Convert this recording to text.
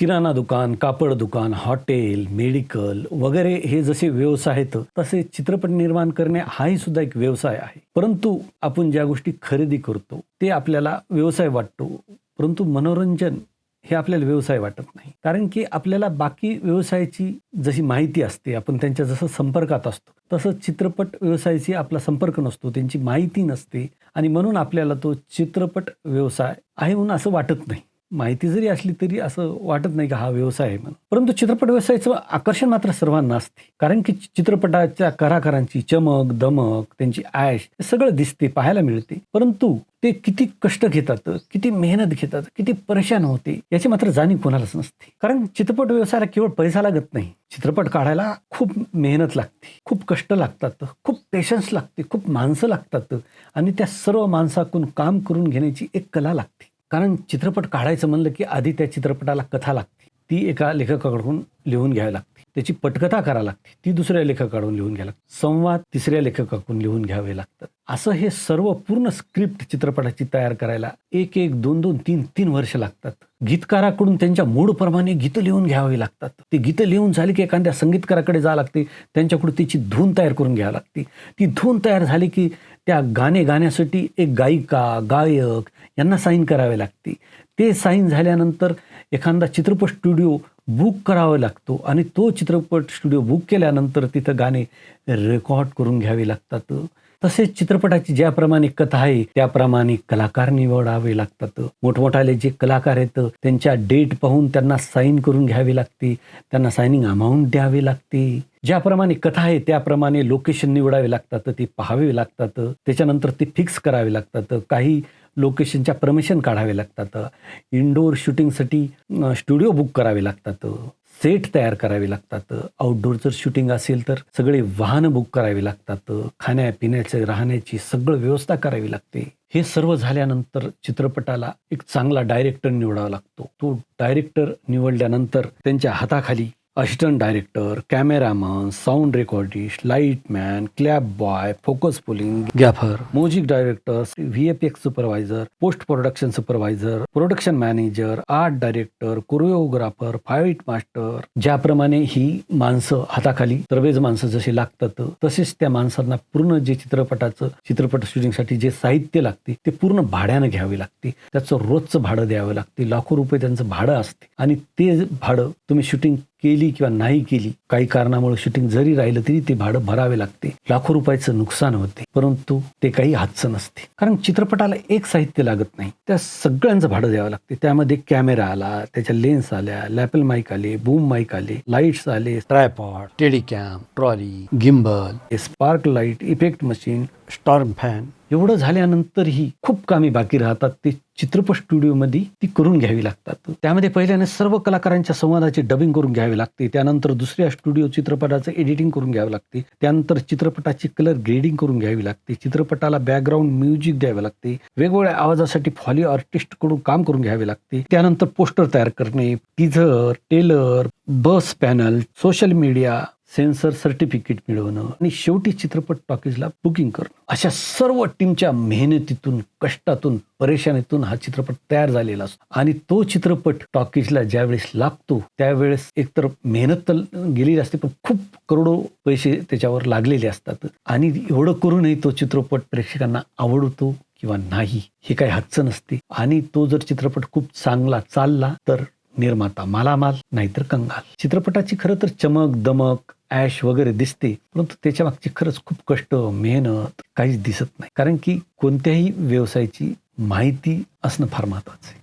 किराणा दुकान कापड दुकान हॉटेल मेडिकल वगैरे हे जसे व्यवसाय आहेत तसे चित्रपट निर्माण करणे हाही सुद्धा एक व्यवसाय आहे. परंतु आपण ज्या गोष्टी खरेदी करतो ते आपल्याला व्यवसाय वाटतो परंतु मनोरंजन हे आपल्याला व्यवसाय वाटत नाही. कारण की आपल्याला बाकी व्यवसायाची जशी माहिती असते आपण त्यांच्या जसं संपर्कात असतो तसं चित्रपट व्यवसायाशी आपला संपर्क नसतो त्यांची माहिती नसते आणि म्हणून आपल्याला तो चित्रपट व्यवसाय आहे म्हणून असं वाटत नाही. माहिती जरी असली तरी असं वाटत नाही का हा व्यवसाय आहे म्हणून. परंतु चित्रपट व्यवसायाचं आकर्षण मात्र सर्वांना असते. कारण की चित्रपटाच्या कलाकारांची चमक दमक त्यांची आयश हे सगळं दिसते पाहायला मिळते. परंतु ते किती कष्ट घेतात किती मेहनत घेतात किती परेशान होते याची मात्र जाणीव कोणालाच नसते. कारण चित्रपट व्यवसायाला केवळ पैसा लागत नाही. चित्रपट काढायला खूप मेहनत लागते खूप कष्ट लागतात खूप पेशन्स लागते खूप माणसं लागतात आणि त्या सर्व माणसाकडून काम करून घेण्याची एक कला लागते. कारण चित्रपट काढायचं म्हणलं की आधी त्या चित्रपटाला कथा लागते. ती एका लेखकाकडून लिहून घ्यावी लागते. त्याची पटकथा करावी लागते. ती दुसऱ्या लेखकाकडून लिहून घ्यावी लागते. संवाद तिसऱ्या लेखकाकडून लिहून घ्यावे लागतात. असं हे सर्व पूर्ण स्क्रिप्ट चित्रपटाची तयार करायला एक एक दोन दोन तीन तीन वर्ष लागतात. गीतकाराकडून त्यांच्या मूडप्रमाणे गीतं लिहून घ्यावी लागतात. ती गीतं लिहून झाली की एखाद्या संगीतकाराकडे जावं लागते. त्यांच्याकडून तिची धून तयार करून घ्यावी लागते. ती धून तयार झाली की त्या गाणे गाण्यासाठी एक गायिका गायक यांना साईन करावे लागते. ते साईन झाल्यानंतर एखादा चित्रपट स्टुडिओ बुक करावा लागतो आणि तो चित्रपट स्टुडिओ बुक केल्यानंतर तिथं गाणे रेकॉर्ड करून घ्यावे लागतात. तसेच चित्रपटाची ज्याप्रमाणे कथा आहे त्याप्रमाणे कलाकार निवडावे लागतात. मोठमोठाले जे कलाकार आहेत त्यांच्या डेट पाहून त्यांना साईन करून घ्यावी लागते त्यांना सायनिंग अमाऊंट द्यावी लागते. ज्याप्रमाणे कथा आहे त्याप्रमाणे लोकेशन निवडावे लागतात ते पाहावे लागतात. त्याच्यानंतर ते फिक्स करावे लागतात. काही लोकेशनच्या परमिशन काढावे लागतात. इंडोर शूटिंगसाठी स्टुडिओ बुक करावे लागतात. सेट तयार करावे लागतात. आउटडोर जर शूटिंग असेल तर सगळे वाहनं बुक करावी लागतात. खाण्यापिण्याचे राहण्याची सगळं व्यवस्था करावी लागते. हे सर्व झाल्यानंतर चित्रपटाला एक चांगला डायरेक्टर निवडावा लागतो. तो डायरेक्टर निवडल्यानंतर त्यांच्या हाताखाली assistant director cameraman sound recordist lightman clap boy focus pulling gaffer music director V F X supervisor post production supervisor production manager art director choreographer fight master ज्याप्रमाणे ही माणसं हाताखाली तरवेज माणसं जशी लागतात तसेच त्या माणसांना पूर्ण जे चित्रपटाचं चित्रपट शूटिंगसाठी जे साहित्य लागते ते पूर्ण भाड्यानं घ्यावे लागते. त्याचं रोजचं भाडं द्यावं लागते. लाखो रुपये त्यांचं भाडं असते. आणि ते भाडं तुम्ही शूटिंग केली किंवा नाही केली काही कारणामुळे शूटिंग जरी राहिलं तरी ते भाडं भरावे लागते. लाखो रुपयाचं नुकसान होते परंतु ते काही हातचं नसते. कारण चित्रपटाला एक साहित्य लागत नाही. त्या सगळ्यांचं भाडं द्यावं लागते. त्यामध्ये कॅमेरा आला त्याच्या लेन्स आल्या लॅपल माईक आले बूम माईक आले लाईट्स आले tripod telecam trolley gimbal spark light effect machine storm fan एवढं झाल्यानंतरही खूप कामे बाकी राहतात. ते चित्रपट स्टुडिओमध्ये ती करून घ्यावी लागतात. त्यामध्ये पहिल्याने सर्व कलाकारांच्या संवादाची डबिंग करून घ्यावी लागते. त्यानंतर दुसऱ्या स्टुडिओ चित्रपटाचं एडिटिंग करून घ्यावं लागते. त्यानंतर चित्रपटाची कलर ग्रेडिंग करून घ्यावी लागते. चित्रपटाला बॅकग्राऊंड म्युझिक द्यावे लागते. वेगवेगळ्या आवाजासाठी फॉली आर्टिस्टकडून काम करून घ्यावे लागते. त्यानंतर पोस्टर तयार करणे teaser trailer bus panel social media censor certificate मिळवणं आणि शेवटी चित्रपट टॉकीजला बुकिंग करणं. अशा सर्व टीमच्या मेहनतीतून कष्टातून परेशानीतून हा चित्रपट तयार झालेला असतो. आणि तो चित्रपट टॉकीजला ज्यावेळेस लागतो त्यावेळेस एकतर मेहनत तर गेलेली असते पण खूप करोडो पैसे त्याच्यावर लागलेले असतात. आणि एवढं करूनही तो चित्रपट प्रेक्षकांना आवडतो किंवा नाही हे काही हातचं नसते. आणि तो जर चित्रपट खूप चांगला चालला तर निर्माता मालामाल नाहीतर कंगाल. चित्रपटाची खरं तर चमक दमक ॲश वगैरे दिसते परंतु त्याच्या मागची खरंच खूप कष्ट मेहनत काहीच दिसत नाही. कारण की कोणत्याही व्यवसायाची माहिती असणं फार महत्वाचं आहे.